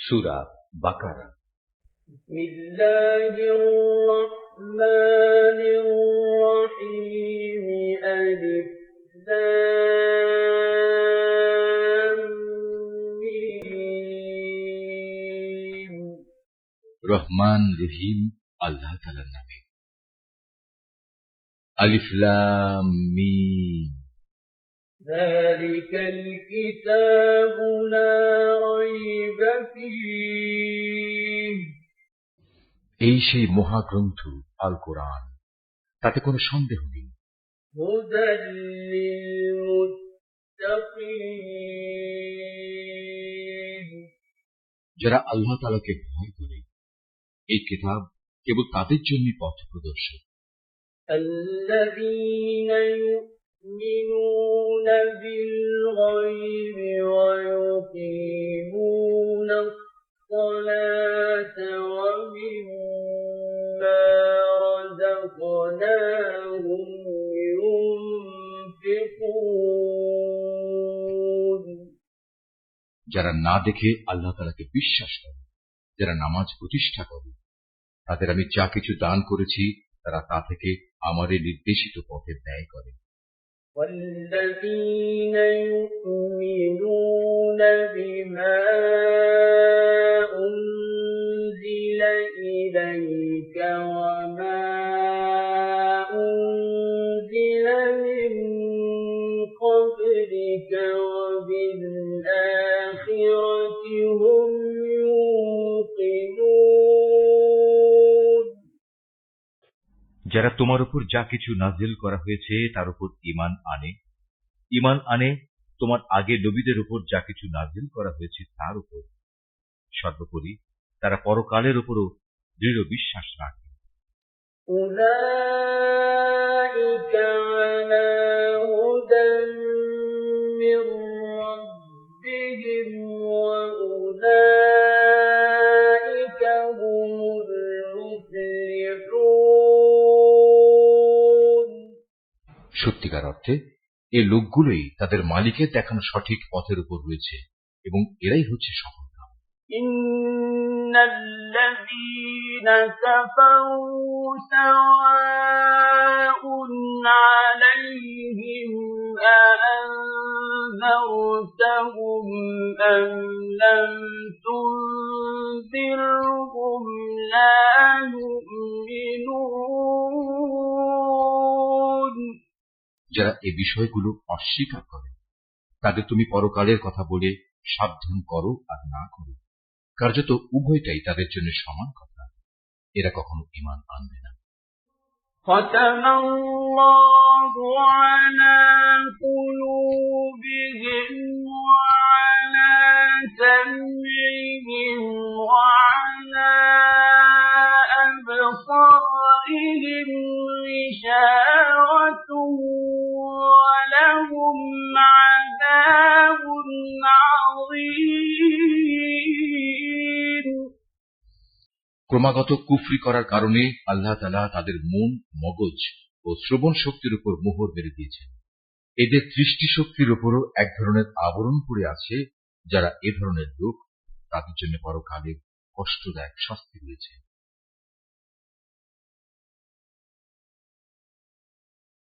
সুরা বাকারা بسم الله الرحمن الرحيم ألف لام ميم রহমান রহিম আল্লাহ তালার নামে আলিফলাম মিম ذلك الكتاب لا ريب فيه এই সেই মহাগ্রন্থ আল কোরআন তাতে কোনো সন্দেহ নেই هدى للمتقين যারা আল্লাহ তালাকে ভয় করে এই কিতাব কেবল তাদের জন্য পথ প্রদর্শক الذين يؤمنون بالغيب ويقيمون الصلاة ومما رزقناهم ينفقون যারা না দেখে আল্লাহ তালাকে বিশ্বাস করে যারা নামাজ প্রতিষ্ঠা করে তাদের আমি যা কিছু দান করেছি তারা তা থেকে আমারে নির্দেশিত পথে ব্যয় করে والذين يؤمنون بما أنزل إليك وما أنزل من قبلك وبالآخرة যারা তোমার উপর যা কিছু নাজিল করা হয়েছে, তার উপর ইমান আনে। ইমান আনে, তোমার আগে নবীদের উপর যা কিছু নাজিল করা হয়েছে, তার উপর। সর্বোপরি, তারা পরকালের উপরও দৃঢ় বিশ্বাস রাখে। সত্যিকার অর্থে এই লোকগুলোই তাদের মালিকের দেখানো সঠিক পথের উপর রয়েছে এবং এরাই হচ্ছে সফলতা إن الذين كفروا سواء عليهم أأنذرتهم أم لم تنذرهم যারা এই বিষয়গুলো অস্বীকার করে তাদের তুমি পরকালের কথা বলে সাবধান করো আর না করো কার্যত উভয়টাই তাদের জন্য সমান কথা এরা কখনো ইমান আনবে না ختم الله على قلوبهم وعلى سمعهم وعلى أبصارهم غشاوة ক্রমাগত কুফরি করার কারণে আল্লাহ তালা তাদের মন, মগজ ও শ্রবণ শক্তির উপর মোহর মেরে দিয়েছেন। এদের দৃষ্টিশক্তির উপরও এক ধরনের আবরণ পড়ে আছে, যারা এ ধরনের লোক তাদের জন্য পরকালে কষ্টদায়ক শাস্তি রয়েছে